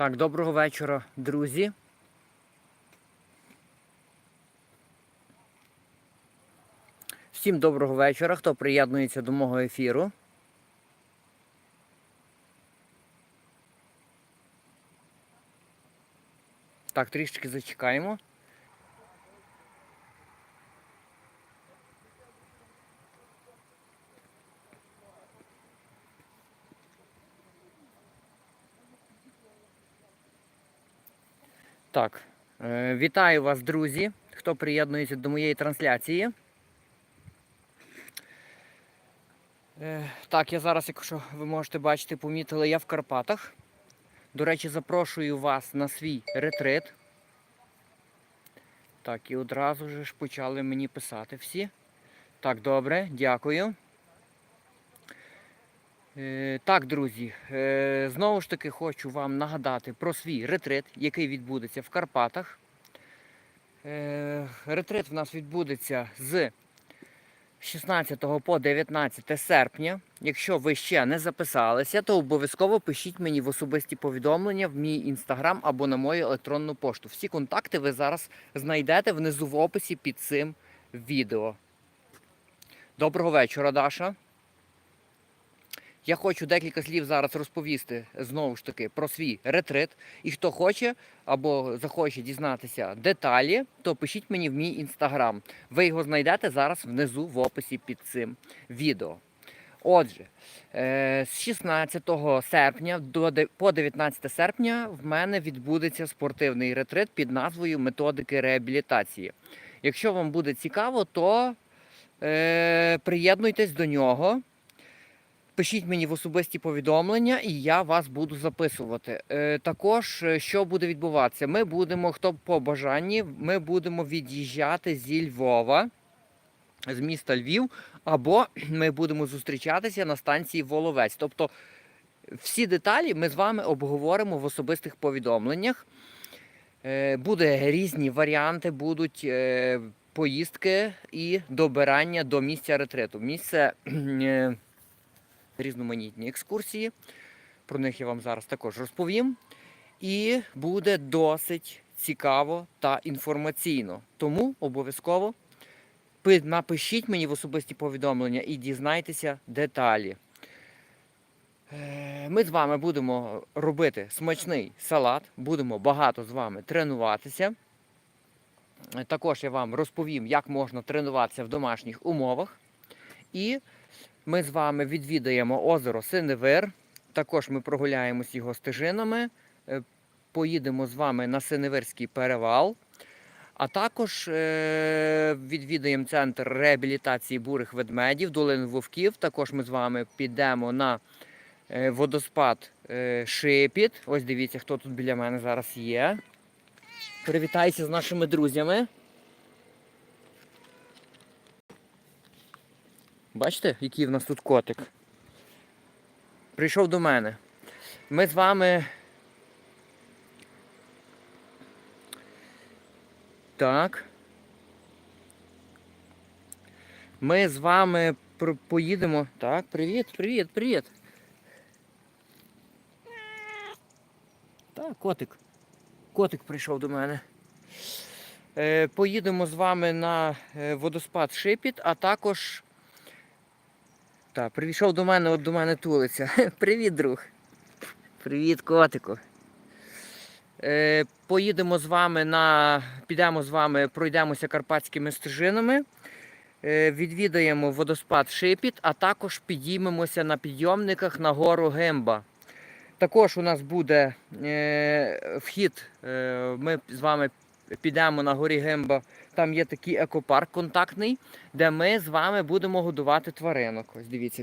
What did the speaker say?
Так, доброго вечора, друзі. Всім доброго вечора, хто приєднується до мого ефіру. Так, трішки зачекаємо. Так, е, вітаю вас, друзі, хто приєднується до моєї трансляції. Е, Так, я зараз, якщо ви можете бачити, помітили, я в Карпатах. До речі, запрошую вас на свій ретрит. Так, і одразу ж почали мені писати всі. Так, добре, дякую. Е, Так, друзі, е, знову ж таки хочу вам нагадати про свій ретрит, який відбудеться в Карпатах. Е, Ретрит в нас відбудеться з 16 по 19 серпня. Якщо ви ще не записалися, то обов'язково пишіть мені в особисті повідомлення в мій інстаграм або на мою електронну пошту. Всі контакти ви зараз знайдете внизу в описі під цим відео. Доброго вечора, Даша. Я хочу декілька слів зараз розповісти знову ж таки про свій ретрит. І хто хоче або захоче дізнатися деталі, то пишіть мені в мій інстаграм. Ви його знайдете зараз внизу в описі під цим відео. Отже, е, з 16 серпня до по 19 серпня в мене відбудеться спортивний ретрит під назвою Методики реабілітації. Якщо вам буде цікаво, то е, приєднуйтесь до нього. Пишіть мені в особисті повідомлення, і я вас буду записувати. Е, також е, що буде відбуватися? Ми будемо, хто по бажанні, ми будемо від'їжджати зі Львова, з міста Львів, або ми будемо зустрічатися на станції Воловець. Тобто всі деталі ми з вами обговоримо в особистих повідомленнях. Е, буде різні варіанти, будуть поїздки і добирання до місця ретриту. Місце. різноманітні екскурсії. Про них я вам зараз також розповім. І буде досить цікаво та інформаційно. Тому обов'язково напишіть мені в особисті повідомлення і дізнайтеся деталі. Е, Ми з вами будемо робити смачний салат, будемо багато з вами тренуватися. Також я вам розповім, як можна тренуватися в домашніх умовах. І ми з вами відвідаємо озеро Синевир. Також ми прогуляємось його стежинами. е, Поїдемо з вами на Синевирський перевал. А також е, відвідаємо центр реабілітації бурих ведмедів, долину вовків. Також ми з вами підемо на е, водоспад Шипіт. Ось дивіться, хто тут біля мене зараз є. Привітайся з нашими друзями. Бачите, який в нас тут котик? Прийшов до мене. Ми з вами. Так. Ми з вами поїдемо. Так, привіт, привіт, привіт. Так, котик. Котик прийшов до мене. Е, поїдемо з вами на е, водоспад Шипіт, а також так, прийшов до мене, от до мене тулиться. Привіт, друг. Привіт, котику. Е, поїдемо з вами на. Підемо з вами, пройдемося карпатськими стежинами, е, відвідаємо водоспад Шипіт, а також підіймемося на підйомниках на гору Гемба. Також у нас буде е, вхід. Е, ми з вами підемо на горі Гемба. Там є такий екопарк контактний, де ми з вами будемо годувати тваринок. Ось дивіться,